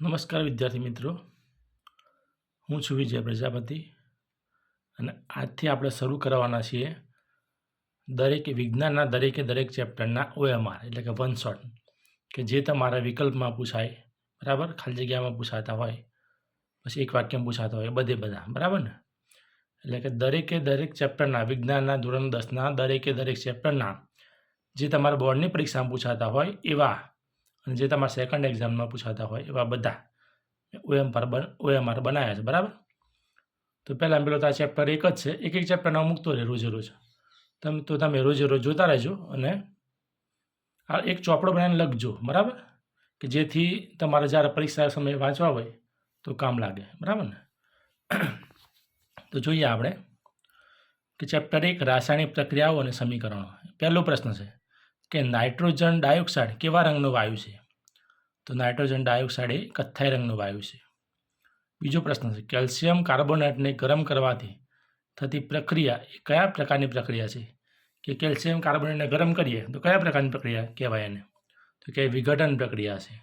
નમસ્કાર વિદ્યાર્થી મિત્રો. હું છું વિજય પ્રજાપતિ અને આજથી આપણે શરૂ કરવાના છીએ દરેક વિજ્ઞાનના દરેકે દરેક ચેપ્ટરના ઓએમઆર એટલે કે વન શોટ, કે જે તમારા વિકલ્પમાં પૂછાય, બરાબર? ખાલી જગ્યામાં પૂછાતા હોય, પછી એક વાક્યમાં પૂછાતા હોય, બધે બધા, બરાબર ને? એટલે કે દરેકે દરેક ચેપ્ટરના, વિજ્ઞાનના ધોરણ દસના દરેકે દરેક ચેપ્ટરના, જે તમારા બોર્ડની પરીક્ષામાં પૂછાતા હોય એવા અને જે તમારા સેકન્ડ એક્ઝામમાં પૂછાતા હોય, એવા બધા ઓએમ પર બન ઓએમઆર બનાવ્યા છે, બરાબર? તો પહેલાં પેલો તો આ ચેપ્ટર એક જ છે. એક એક ચેપ્ટરના મૂકતો રહે રોજે રોજ. તમે, તો તમે રોજે રોજ જોતા રહેજો અને આ એક ચોપડો બનાવીને લખજો, બરાબર? કે જેથી તમારે જ્યારે પરીક્ષા સમયે વાંચવા હોય, તો કામ લાગે, બરાબર ને? તો જોઈએ આપણે કે ચેપ્ટર એક રાસાયણિક પ્રક્રિયાઓ અને સમીકરણો. પહેલો પ્રશ્ન છે કે નાઇટ્રોજન ડાયોક્સાઇડ કેવા રંગનો વાયુ છે? તો નાઇટ્રોજન ડાયોક્સાઇડ એ કથ્થાઈ રંગનો વાયુ છે. બીજો પ્રશ્ન છે, કેલ્શિયમ કાર્બોનેટને ગરમ કરવાથી થતી પ્રક્રિયા એ કયા પ્રકારની પ્રક્રિયા છે? કે કેલ્શિયમ કાર્બોનેટને ગરમ કરીએ તો કયા પ્રકારની પ્રક્રિયા કહેવાય એને? તો કે વિઘટન પ્રક્રિયા છે.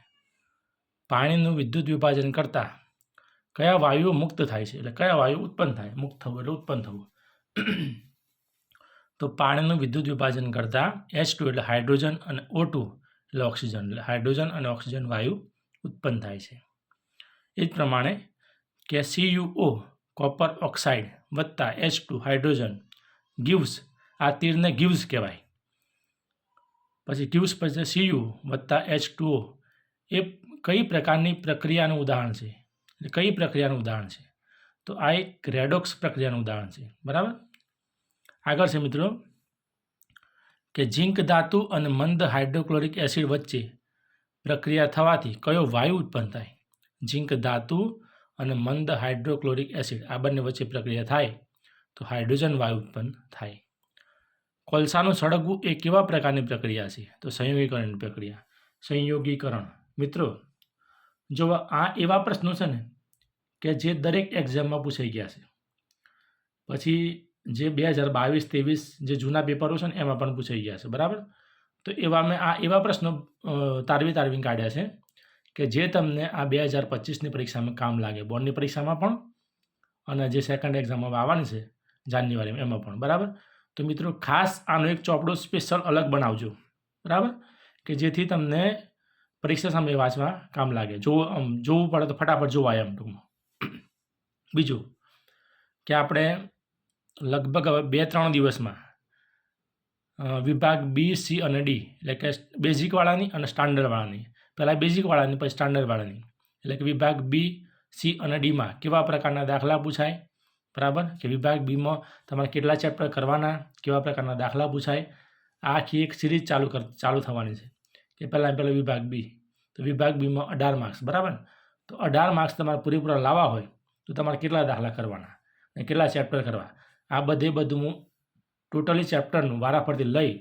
પાણીનું વિદ્યુત વિભાજન કરતાં કયા વાયુઓ મુક્ત થાય છે? એટલે કયા વાયુ ઉત્પન્ન થાય? મુક્ત થવું એટલે ઉત્પન્ન થવું. તો પાણીનું વિદ્યુત વિભાજન કરતાં એચ ટુ એટલે હાઇડ્રોજન અને ઓ ટુ એટલે ઓક્સિજન. એટલે હાઇડ્રોજન અને ઓક્સિજન વાયુ ઉત્પન્ન થાય છે. એ જ પ્રમાણે કે સીયુઓ કોપર ઓક્સાઇડ વત્તા એચ ટુ હાઇડ્રોજન ગિવ્સ, આ તીરને ગિવ્સ કહેવાય. પછી ગિવ્સ પછી સીયુ વત્તા એચ ટુઓ એ કઈ પ્રકારની પ્રક્રિયાનું ઉદાહરણ છે? એટલે કઈ પ્રક્રિયાનું ઉદાહરણ છે? તો આ એક રેડોક્સ પ્રક્રિયાનું ઉદાહરણ છે. બરાબર? આગળ છે મિત્રો, કે ઝીંક ધાતુ અને મંદ હાઇડ્રોક્લોરિક એસિડ વચ્ચે પ્રક્રિયા થવાથી કયો વાયુ ઉત્પન્ન થાય? ઝીંક ધાતુ અને મંદ હાઇડ્રોક્લોરિક એસિડ, આ બંને વચ્ચે પ્રક્રિયા થાય તો હાઇડ્રોજન વાયુ ઉત્પન્ન થાય. કોલસાનું સળગવું એ કેવા પ્રકારની પ્રક્રિયા છે? તો સંયોગીકરણની પ્રક્રિયા. સંયોગીકરણ. મિત્રો, જો આ એવા પ્રશ્નો છે ને, કે જે દરેક એક્ઝામમાં પૂછાઈ ગયા છે. પછી જે બે હજાર બાવીસ ત્રેવીસ જે જૂના પેપરો છે ને, એમાં પણ પૂછાઈ ગયા છે, બરાબર? તો એવા મેં આ, એવા પ્રશ્નો તારવી તારવી કાઢ્યા છે કે જે તમને આ બે હજાર પચીસની પરીક્ષામાં કામ લાગે, બોર્ડની પરીક્ષામાં પણ અને જે સેકન્ડ એક્ઝામમાં આવવાની છે જાન્યુઆરીમાં, એમાં પણ, બરાબર? તો મિત્રો, ખાસ આનો એક ચોપડો સ્પેશિયલ અલગ બનાવજો, બરાબર? કે જેથી તમને પરીક્ષા સામે વાંચવા કામ લાગે. જો જોવું પડે તો ફટાફટ જોવાય એમ ટૂંકમાં. બીજું કે આપણે લગભગ હવે બે ત્રણ દિવસમાં વિભાગ બી, સી અને ડી, એટલે કે બેઝિકવાળાની અને સ્ટાન્ડર્ડવાળાની પહેલાં બેઝિકવાળાની પછી સ્ટાન્ડર્ડવાળાની એટલે કે વિભાગ બી, સી અને ડીમાં કેવા પ્રકારના દાખલા પૂછાય? બરાબર? કે વિભાગ બીમાં તમારે કેટલા ચેપ્ટર કરવાના? કેવા પ્રકારના દાખલા પૂછાય? આખી એક સિરીઝ ચાલુ કર, ચાલુ થવાની છે. કે પહેલાં પહેલો વિભાગ બી. તો વિભાગ બીમાં અઢાર માર્ક્સ બરાબર? તો અઢાર માર્ક્સ તમારે પૂરેપૂરા લાવવા હોય, તો તમારે કેટલા દાખલા કરવાના? અને કેટલા ચેપ્ટર કરવા? આ બધે બધું હું ટોટલી ચેપ્ટરનું વારાફરતી લઈ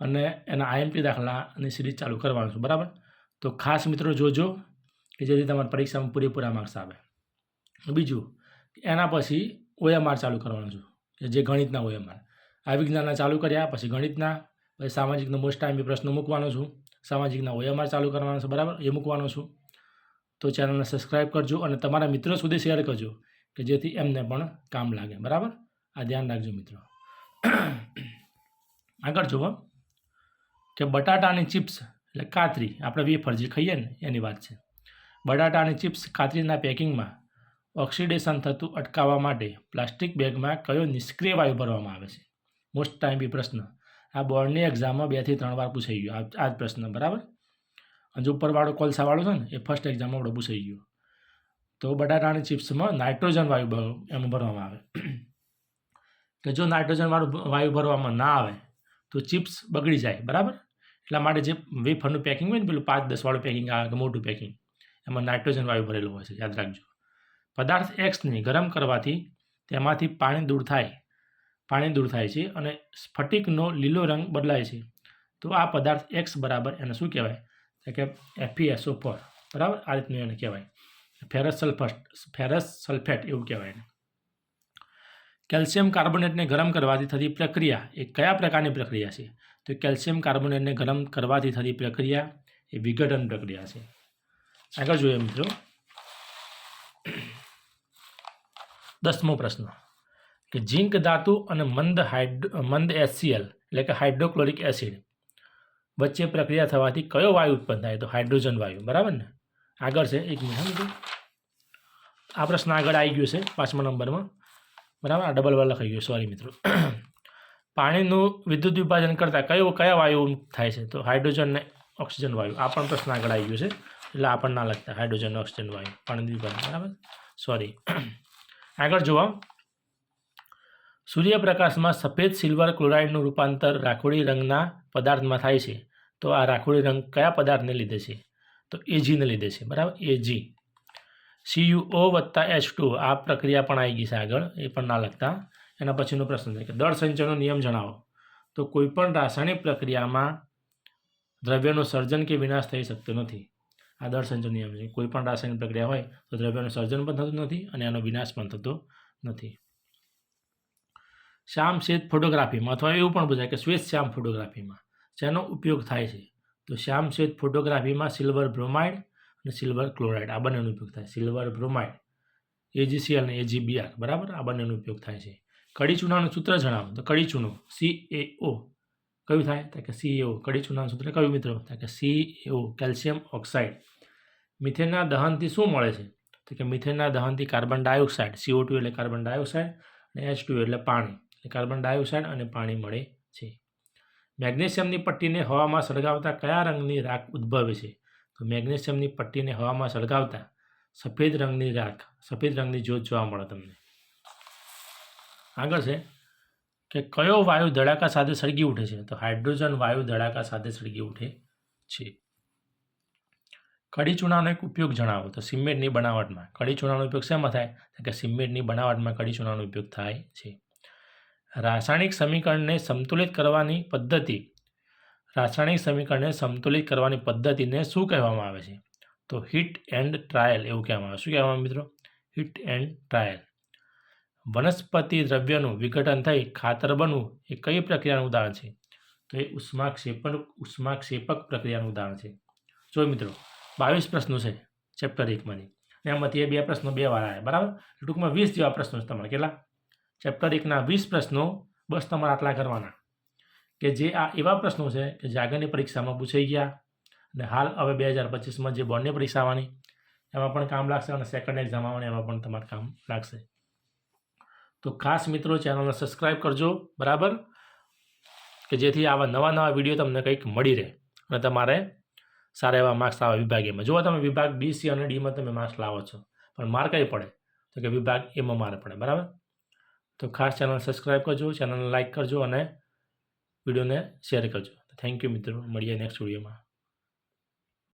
અને એના આઈએમપી દાખલાની સિરીઝ ચાલુ કરવાનું છું, બરાબર? તો ખાસ મિત્રો જોજો કે જેથી તમારી પરીક્ષામાં પૂરેપૂરા માર્ક્સ આવે. બીજું, એના પછી ઓએમઆર ચાલુ કરવાનું છું, કે જે ગણિતના ઓએમઆર. આ વિજ્ઞાનના ચાલુ કર્યા, પછી ગણિતના, પછી સામાજિકનો મોસ્ટ ટાઈમ પ્રશ્નો મૂકવાનો છું. સામાજિકના ઓએમઆર ચાલુ કરવાનો છે, બરાબર? એ મૂકવાનો છું. તો ચેનલને સબસ્ક્રાઈબ કરજો અને તમારા મિત્રો સુધી શેર કરજો. કે જેથી એમને પણ કામ લાગે. બરાબર? આ ધ્યાન રાખજો મિત્રો. આગળ જુઓ. કે બટાટાની ચિપ્સ, એટલે કાતરી, આપણે વેફર જે ખાઈએ ને, એની વાત છે. બટાટાની ચિપ્સ કાતરીના પેકિંગમાં ઓક્સિડેશન થતું અટકાવવા માટે પ્લાસ્ટિક બેગમાં કયો નિષ્ક્રિય વાયુ ભરવામાં આવે છે? મોસ્ટ ટાઈમ બી પ્રશ્ન. આ બોર્ડની એક્ઝામમાં બેથી ત્રણ વાર પૂછાઈ ગયો. આ જ પ્રશ્ન. બરાબર? અને જે ઉપરવાળો કોલસાવાળો છે ને, એ ફર્સ્ટ એક્ઝામમાં આપણે પૂછાઈ ગયો. તો બટાટાની ચિપ્સમાં નાઇટ્રોજન વાયુ એમાં ભરવામાં આવે. કે જો નાઇટ્રોજનવાળું વાયુ ભરવામાં ના આવે, તો ચિપ્સ બગડી જાય, બરાબર? એટલા માટે જે વેફરનું પેકિંગ હોય ને, પેલું પાંચ દસ વાળું પેકિંગ આવે કે મોટું પેકિંગ, એમાં નાઇટ્રોજન વાયુ ભરેલું હોય છે, યાદ રાખજો. પદાર્થ એક્સને ગરમ કરવાથી તેમાંથી પાણી દૂર થાય, પાણી દૂર થાય છે અને સ્ફટિકનો લીલો રંગ બદલાય છે. તો આ પદાર્થ એક્સ બરાબર એને શું કહેવાય? કે એફીએસઓ ફોર બરાબર? આ રીતનું એને કહેવાય. ફેરસ સલ્ફટ ફેરસ સલ્ફેટ એવું કહેવાય કેલ્શિયમ કાર્બોનેટને ગરમ કરવાથી થતી પ્રક્રિયા એ કયા પ્રકારની પ્રક્રિયા છે? તો કેલ્શિયમ કાર્બોનેટને ગરમ કરવાથી થતી પ્રક્રિયા એ વિઘટન પ્રક્રિયા છે. આગળ જોઈએ મિત્રો. દસમો પ્રશ્ન. કે ઝીંક ધાતુ અને મંદ હાઇડ, મંદ એસસીએલ એટલે કે હાઇડ્રોક્લોરિક એસિડ વચ્ચે પ્રક્રિયા થવાથી કયો વાયુ ઉત્પન્ન થાય? તો હાઇડ્રોજન વાયુ, બરાબર ને? આગળ છે, એક મિનિટ, હા, મિત્રો. આ પ્રશ્ન આગળ આવી ગયો છે, પાંચમા નંબરમાં. બરાબર? આ ડબલ વાર લખાઈ ગયો સોરી મિત્રો. પાણીનું વિદ્યુત વિભાજન કરતાં કયો, કયા વાયુ થાય છે? તો હાઇડ્રોજન ને ઓક્સિજન વાયુ. આ પણ પ્રશ્ન આગળ આવી ગયો છે, એટલે આ પણ ના લખતા. હાઇડ્રોજન ઓક્સિજન વાયુ પાણી વિભાજન, બરાબર? સોરી આગળ જોવા સૂર્યપ્રકાશમાં સફેદ સિલ્વર ક્લોરાઇડનું રૂપાંતર રાખોડી રંગના પદાર્થમાં થાય છે. તો આ રાખોડી રંગ કયા પદાર્થને લીધે છે? તો એજીને લીધે છે, બરાબર? એજી સીયુઓ વત્તા એચ ટુ આ પ્રક્રિયા પણ આવી ગઈ છે આગળ, એ પણ ના લખતા. એના પછીનો પ્રશ્ન છે કે દળ સંચયનો નિયમ જણાવો. તો કોઈપણ રાસાયણિક પ્રક્રિયામાં દ્રવ્યનું સર્જન કે વિનાશ થઈ શકતો નથી. આ દળ સંચય નિયમ છે. કોઈ પણ રાસાયણિક પ્રક્રિયા હોય તો દ્રવ્યનું સર્જન પણ થતું નથી અને એનો વિનાશ પણ થતો નથી. શ્યામ શ્વેત ફોટોગ્રાફીમાં અથવા એવું પણ પૂછાય કે શ્વેત શ્યામ ફોટોગ્રાફીમાં જેનો ઉપયોગ થાય છે? તો શ્યામ શ્વેત ફોટોગ્રાફીમાં સિલ્વર બ્રોમાઇડ અને સિલ્વર ક્લોરાઇડ. આ બંનેનો ઉપયોગ થાય. સિલ્વર બ્રોમાઇડ એજીસીએલ અને એજીબીઆર બરાબર? આ બંનેનો ઉપયોગ થાય છે. કડી ચૂનાનું સૂત્ર જણાવો. તો કડી ચૂનો સી એ ઓ કયું થાય? તો કે સી એઓ કડી ચૂનાનું સૂત્ર કયું મિત્રો? તો કે સી એઓ કેલ્શિયમ ઓક્સાઇડ. મિથેનના દહનથી શું મળે છે? તો કે મિથેનના દહનથી કાર્બન ડાયોક્સાઇડ સીઓ ટુ એટલે કાર્બન ડાયોક્સાઇડ અને એચ ટુ એટલે પાણી. એટલે કાર્બન ડાયોક્સાઇડ અને પાણી મળે છે. મેગ્નેશિયમની પટ્ટીને હવામાં સળગાવતા કયા રંગની રાખ ઉદ્ભવે છે? તો મેગ્નેશિયમની પટ્ટીને હવામાં સળગાવતા સફેદ રંગની રાખ, સફેદ રંગની જ્યોત જોવા મળે તમને. આગળ છે કે કયો વાયુ ધડાકા સાથે સળગી ઉઠે છે? તો હાઇડ્રોજન વાયુ ધડાકા સાથે સળગી ઉઠે છે. કડી ચૂનાનો એક ઉપયોગ જણાવો. તો સિમેન્ટની બનાવટમાં. કડી ચૂનાનો ઉપયોગ શેમાં થાય? કે સિમેન્ટની બનાવટમાં કડી ચૂનાનો ઉપયોગ થાય છે. રાસાયણિક સમીકરણને સંતુલિત કરવાની પદ્ધતિ. રાસાયણિક સમીકરણને સંતુલિત કરવાની પદ્ધતિને શું કહેવામાં આવે છે? તો હિટ એન્ડ ટ્રાયલ એવું કહેવામાં આવે શું કહેવામાં મિત્રો? હિટ એન્ડ ટ્રાયલ વનસ્પતિ દ્રવ્યનું વિઘટન થઈ ખાતર બનવું એ કઈ પ્રક્રિયાનું ઉદાહરણ છે? તો એ ઉષ્માક્ષેપણ, ઉષ્માક્ષેપક પ્રક્રિયાનું ઉદાહરણ છે. જો મિત્રો, બાવીસ પ્રશ્નો છે ચેપ્ટર એકમાંની. એમાંથી એ બે પ્રશ્નો બે વાર આવ્યા બરાબર? ટૂંકમાં વીસ જેવા પ્રશ્નો છે તમારે. કેટલા? ચેપ્ટર એકના વીસ પ્રશ્નો બસ તમારે આટલા કરવાના. કે જે આ એવા પ્રશ્નો છે કે જે આગળની પરીક્ષામાં પૂછાઈ ગયા અને હાલ હવે બે હજાર પચીસમાં જે બોર્ડની પરીક્ષા આવવાની, એમાં પણ કામ લાગશે અને સેકન્ડ એક્ઝામ આવવાની, એમાં પણ તમારે કામ લાગશે. તો ખાસ મિત્રો ચેનલને સબસ્ક્રાઈબ કરજો, બરાબર? કે જેથી આવા નવા નવા વીડિયો તમને કંઈક મળી રહે. અને તમારે સારા એવા માર્ક્સ આવે વિભાગીમાં જો તમે વિભાગ બી, સી અને ડીમાં તમે માર્ક્સ લાવો છો. પણ માર્ક કઈ પડે? તો કે વિભાગ એમાં મારે પડે, બરાબર? તો ખાસ ચેનલ સબસ્ક્રાઈબ કરજો ચેનલને લાઇક કરજો અને વિડીયોને શેર કરજો. થેન્ક યુ મિત્રો. મળીએ નેક્સ્ટ વિડીયોમાં